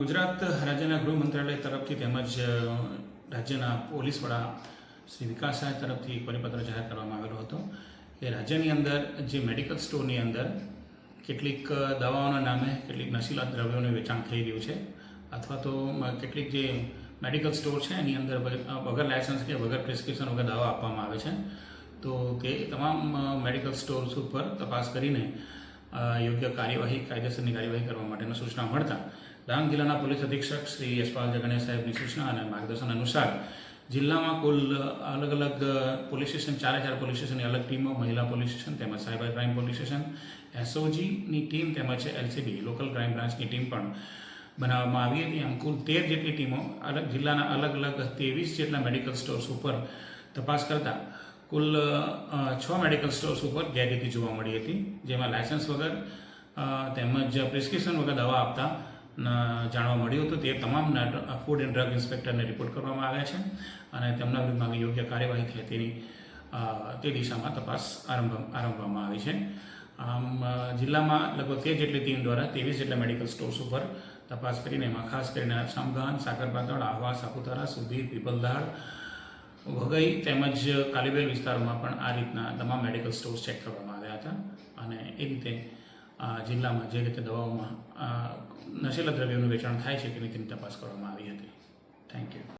ગુજરાત રાજ્યના ગૃહ મંત્રાલય તરફથી તેમજ રાજ્યના પોલીસ વડા શ્રી વિકાસ સાહેબ તરફથી પરિપત્ર જાહેર કરવામાં આવેલો હતો કે રાજ્યની અંદર જે મેડિકલ સ્ટોરની અંદર કેટલીક દવાઓના નામે કેટલીક નશીલા દ્રવ્યોનું વેચાણ થઈ રહ્યું છે અથવા તો કેટલીક જે મેડિકલ સ્ટોર છે એની અંદર વગર લાયસન્સ કે વગર પ્રિસ્ક્રિપ્શન વગર દવા આપવામાં આવે છે. તો તે તમામ મેડિકલ સ્ટોર્સ ઉપર તપાસ કરીને યોગ્ય કાર્યવાહી, કાયદેસરની કાર્યવાહી કરવા માટેની સૂચના મળતા ડાંગ જિલ્લાના પોલીસ અધિક્ષક શ્રી યશપાલ જગણિયા સાહેબની સૂચના અને માર્ગદર્શન અનુસાર જિલ્લામાં કુલ અલગ અલગ પોલીસ સ્ટેશન, ચારે ચાર પોલીસ સ્ટેશનની અલગ ટીમો, મહિલા પોલીસ સ્ટેશન તેમજ સાયબર ક્રાઇમ પોલીસ સ્ટેશન, એસઓજીની ટીમ તેમજ એલસીબી, લોકલ ક્રાઇમ બ્રાન્ચની ટીમ પણ બનાવવામાં આવી હતી. આમ કુલ તેર જેટલી ટીમો અલગ જિલ્લાના અલગ અલગ ત્રેવીસ જેટલા મેડિકલ સ્ટોર્સ ઉપર તપાસ કરતા કુલ છ મેડિકલ સ્ટોર્સ ઉપર ગેરરીતિ જોવા મળી હતી, જેમાં લાયસન્સ વગર તેમજ પ્રિસ્ક્રિપ્શન વગર દવા આપતા જાણવા મળ્યું હતું. તે તમામ ફૂડ એન્ડ ડ્રગ ઇન્સ્પેક્ટરને રિપોર્ટ કરવામાં આવ્યા છે અને તેમના વિરુદ્ધમાં યોગ્ય કાર્યવાહી થાય તેની તે દિશામાં તપાસ આરંભ, આરંભવામાં આવી છે. આમ જિલ્લામાં લગભગ તેર જેટલી ટીમ દ્વારા ત્રેવીસ જેટલા મેડિકલ સ્ટોર્સ ઉપર તપાસ કરીને એમાં ખાસ કરીને શામગાન સાકરપાતળ આહવા, સાપુતારા, સુધીર પીપલદાળ વઘઈ તેમજ કાલીબેલ વિસ્તારોમાં પણ આ રીતના તમામ મેડિકલ સ્ટોર્સ ચેક કરવામાં આવ્યા હતા અને એ રીતે જિલ્લામાં જે રીતે દવાઓમાં નશીલા દ્રવ્યોનું વેચાણ થાય છે તેની તેની તપાસ કરવામાં આવી હતી. Thank you